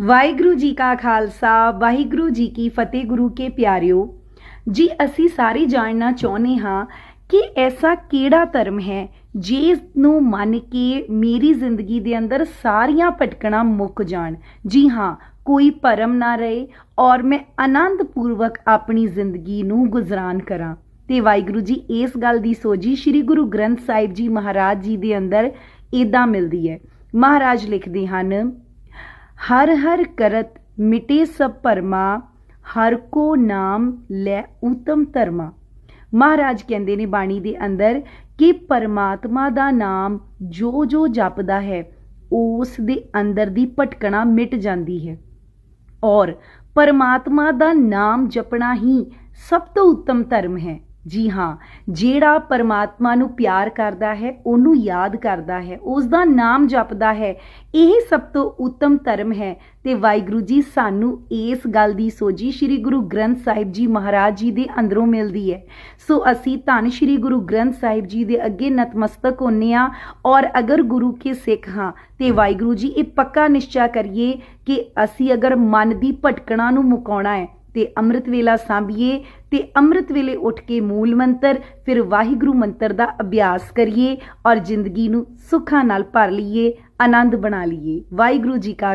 ਵਾਹਿਗੁਰੂ ਜੀ ਕਾ ਖਾਲਸਾ, ਵਾਹਿਗੁਰੂ ਜੀ ਕੀ ਫਤਿਹ ਗੁਰੂ ਕੇ ਪਿਆਰਿਓ। ਜੀ, ਅਸੀਂ ਸਾਰੇ ਜਾਣਨਾ ਚਾਹੁੰਦੇ ਹਾਂ ਕਿ ਐਸਾ ਕਿਹੜਾ ਧਰਮ ਹੈ ਜਿਸ ਨੂੰ ਮੰਨ ਕੇ ਮੇਰੀ ਜ਼ਿੰਦਗੀ ਦੇ ਅੰਦਰ ਸਾਰੀਆਂ ਭਟਕਣਾ ਮੁੱਕ ਜਾਣ। ਜੀ ਹਾਂ, ਕੋਈ ਭਰਮ ਨਾ ਰਹੇ ਔਰ ਮੈਂ ਆਨੰਦ ਪੂਰਵਕ ਆਪਣੀ ਜ਼ਿੰਦਗੀ ਨੂੰ ਗੁਜ਼ਰਾਨ ਕਰਾਂ। ਤੇ ਵਾਹਿਗੁਰੂ ਜੀ, ਇਸ ਗੱਲ ਦੀ ਸੋਝੀ ਸ੍ਰੀ ਗੁਰੂ ਗ੍ਰੰਥ ਸਾਹਿਬ ਜੀ ਮਹਾਰਾਜ ਜੀ ਦੇ ਅੰਦਰ ਇਦਾਂ ਮਿਲਦੀ ਹੈ। ਮਹਾਰਾਜ ਲਿਖਦੇ ਹਨ ਹਰ ਹਰ ਕਰਤ ਮਿਟੇ ਸਭ ਭਰਮਾ ਹਰ ਕੋ ਨਾਮ ਲੈ ਉਤਮ ਧਰਮਾ ਮਹਾਰਾਜ ਕਹਿੰਦੇ ਨੇ ਬਾਣੀ ਦੇ ਅੰਦਰ ਕਿ ਪਰਮਾਤਮਾ ਦਾ ਨਾਮ ਜੋ ਜੋ ਜਪਦਾ ਹੈ ਉਸ ਦੇ ਅੰਦਰ ਦੀ ਭਟਕਣਾ ਮਿਟ ਜਾਂਦੀ ਹੈ ਔਰ ਪਰਮਾਤਮਾ ਦਾ ਨਾਮ ਜਪਣਾ ਹੀ ਸਭ ਤੋਂ ਉੱਤਮ ਧਰਮ ਹੈ ਜੀ ਹਾਂ, ਜਿਹੜਾ ਪਰਮਾਤਮਾ ਨੂੰ ਪਿਆਰ ਕਰਦਾ ਹੈ, ਉਹਨੂੰ ਯਾਦ ਕਰਦਾ ਹੈ ਉਸ ਦਾ ਨਾਮ ਜਪਦਾ ਹੈ, ਇਹ ਸਭ ਤੋਂ ਉੱਤਮ ਧਰਮ ਹੈ। ਤੇ ਵਾਹਿਗੁਰੂ ਜੀ, ਸਾਨੂੰ ਇਸ ਗੱਲ ਦੀ ਸੋਝੀ ਸ੍ਰੀ ਗੁਰੂ ਗ੍ਰੰਥ ਸਾਹਿਬ ਜੀ ਮਹਾਰਾਜ ਜੀ ਦੇ ਅੰਦਰੋਂ ਮਿਲਦੀ ਹੈ। ਸੋ ਅਸੀਂ ਧੰਨ ਸ੍ਰੀ ਗੁਰੂ ਗ੍ਰੰਥ ਸਾਹਿਬ ਜੀ ਦੇ ਅੱਗੇ ਨਤਮਸਤਕ ਹੁੰਨੇ ਆ ਔਰ ਅਗਰ ਗੁਰੂ ਕੇ ਸਿੱਖ ਹਾਂ, ਤੇ ਵਾਹਿਗੁਰੂ ਜੀ, ਇਹ ਪੱਕਾ ਨਿਸ਼ਚਾ ਕਰੀਏ ਕਿ ਅਸੀਂ ਅਗਰ ਮਨ ਦੀ ਭਟਕਣਾ ਨੂੰ ਮੁਕਾਉਣਾ ਹੈ ਤੇ ਅੰਮ੍ਰਿਤ ਵੇਲਾ ਸਾਂਭੀਏ ਤੇ ਅੰਮ੍ਰਿਤ ਵੇਲੇ ਉੱਠ ਕੇ ਮੂਲ ਮੰਤਰ, ਫਿਰ ਵਾਹਿਗੁਰੂ ਮੰਤਰ ਦਾ ਅਭਿਆਸ ਕਰੀਏ ਔਰ ਜ਼ਿੰਦਗੀ ਨੂੰ ਸੁੱਖਾਂ ਨਾਲ ਭਰ ਲਈਏ, ਆਨੰਦ ਬਣਾ ਲਈਏ। ਵਾਹਿਗੁਰੂ ਜੀ ਕਾ